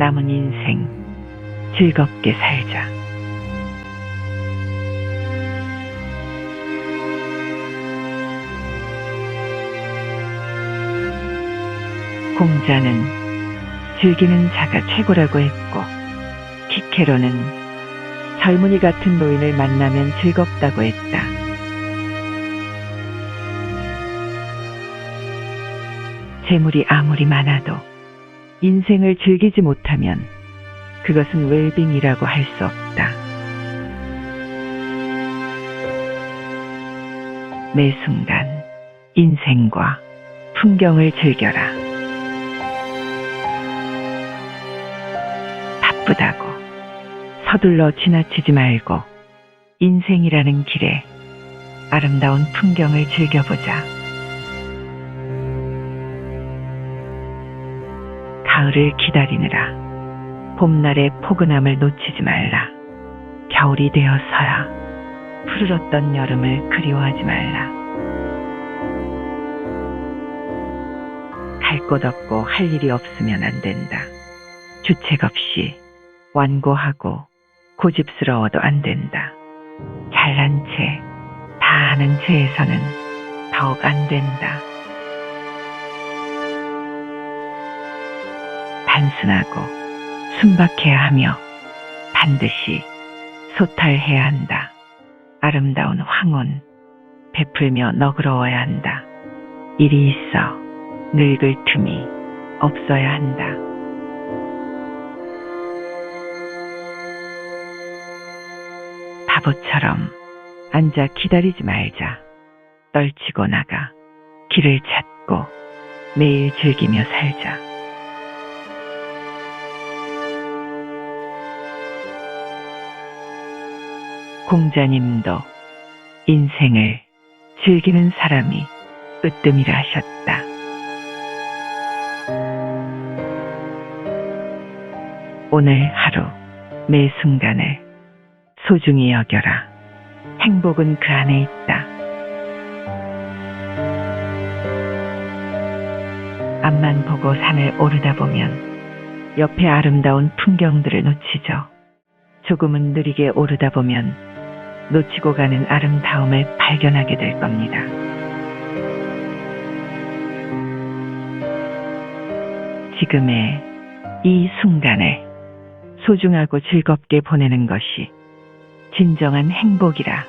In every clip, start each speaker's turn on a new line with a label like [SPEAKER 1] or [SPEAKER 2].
[SPEAKER 1] 남은 인생 즐겁게 살자. 공자는 즐기는 자가 최고라고 했고, 키케로는 젊은이 같은 노인을 만나면 즐겁다고 했다. 재물이 아무리 많아도 인생을 즐기지 못하면 그것은 웰빙이라고 할 수 없다. 매 순간 인생과 풍경을 즐겨라. 바쁘다고 서둘러 지나치지 말고 인생이라는 길에 아름다운 풍경을 즐겨보자. 가을을 기다리느라 봄날의 포근함을 놓치지 말라. 겨울이 되어서야 푸르렀던 여름을 그리워하지 말라. 갈 곳 없고 할 일이 없으면 안 된다. 주책 없이 완고하고 고집스러워도 안 된다. 잘난 채, 다 아는 채에서는 더욱 안 된다. 단순하고 순박해야 하며 반드시 소탈해야 한다. 아름다운 황혼, 베풀며 너그러워야 한다. 일이 있어 늙을 틈이 없어야 한다. 바보처럼 앉아 기다리지 말자. 떨치고 나가 길을 찾고 매일 즐기며 살자. 공자님도 인생을 즐기는 사람이 으뜸이라 하셨다. 오늘 하루 매 순간을 소중히 여겨라. 행복은 그 안에 있다. 앞만 보고 산을 오르다 보면 옆에 아름다운 풍경들을 놓치죠. 조금은 느리게 오르다 보면 놓치고 가는 아름다움을 발견하게 될 겁니다. 지금의 이 순간을 소중하고 즐겁게 보내는 것이 진정한 행복이라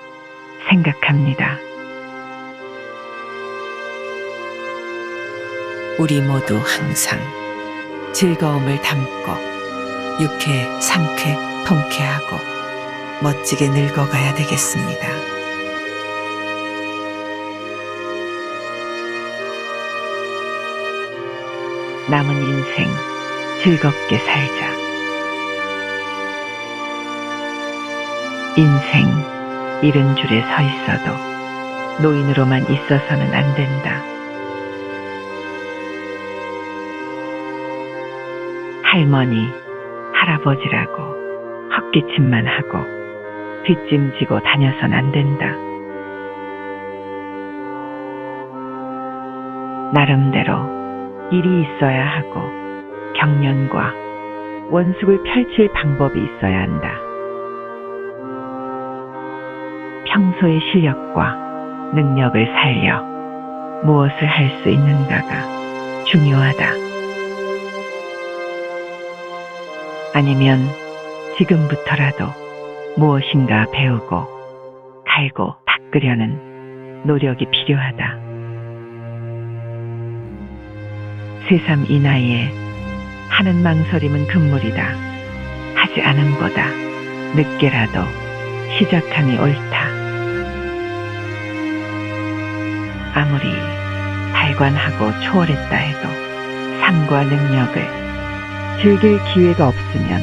[SPEAKER 1] 생각합니다. 우리 모두 항상 즐거움을 담고 유쾌, 상쾌, 통쾌하고 멋지게 늙어가야 되겠습니다. 남은 인생 즐겁게 살자. 인생 이른 줄에 서 있어도 노인으로만 있어서는 안 된다. 할머니, 할아버지라고 헛기침만 하고 뒷짐지고 다녀선 안 된다. 나름대로 일이 있어야 하고 경련과 원숙을 펼칠 방법이 있어야 한다. 평소의 실력과 능력을 살려 무엇을 할 수 있는가가 중요하다. 아니면 지금부터라도 무엇인가 배우고 갈고 닦으려는 노력이 필요하다. 새삼 이 나이에 하는 망설임은 금물이다. 하지 않음보다 늦게라도 시작함이 옳다. 아무리 발관하고 초월했다 해도 삶과 능력을 즐길 기회가 없으면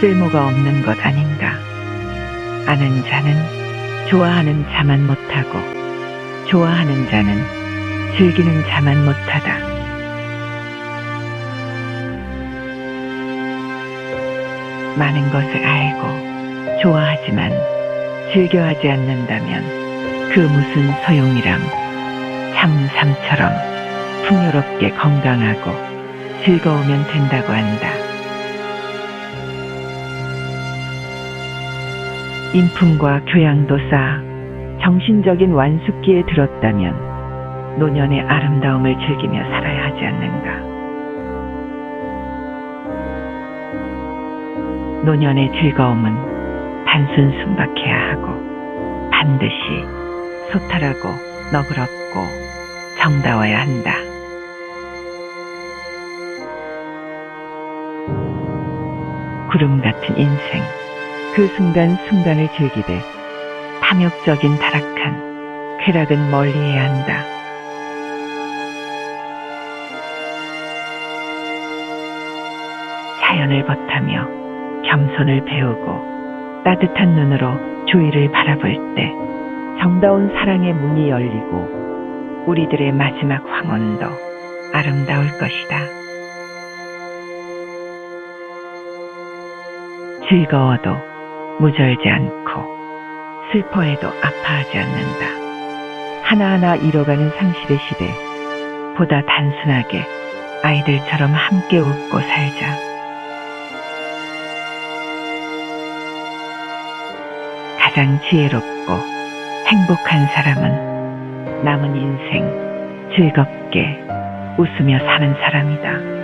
[SPEAKER 1] 쓸모가 없는 것 아닌가. 아는 자는 좋아하는 자만 못하고 좋아하는 자는 즐기는 자만 못하다. 많은 것을 알고 좋아하지만 즐겨하지 않는다면 그 무슨 소용이람. 참 삶처럼 풍요롭게 건강하고 즐거우면 된다고 한다. 인품과 교양도 쌓아 정신적인 완숙기에 들었다면 노년의 아름다움을 즐기며 살아야 하지 않는가. 노년의 즐거움은 단순 순박해야 하고 반드시 소탈하고 너그럽고 정다워야 한다. 구름 같은 인생, 그 순간순간을 즐기되 탐욕적인 타락한 쾌락은 멀리해야 한다. 자연을 벗하며 겸손을 배우고 따뜻한 눈으로 주위를 바라볼 때 정다운 사랑의 문이 열리고 우리들의 마지막 황혼도 아름다울 것이다. 즐거워도 무절지 않고 슬퍼해도 아파하지 않는다. 하나하나 잃어가는 상실의 시대 보다 단순하게 아이들처럼 함께 웃고 살자. 가장 지혜롭고 행복한 사람은 남은 인생 즐겁게 웃으며 사는 사람이다.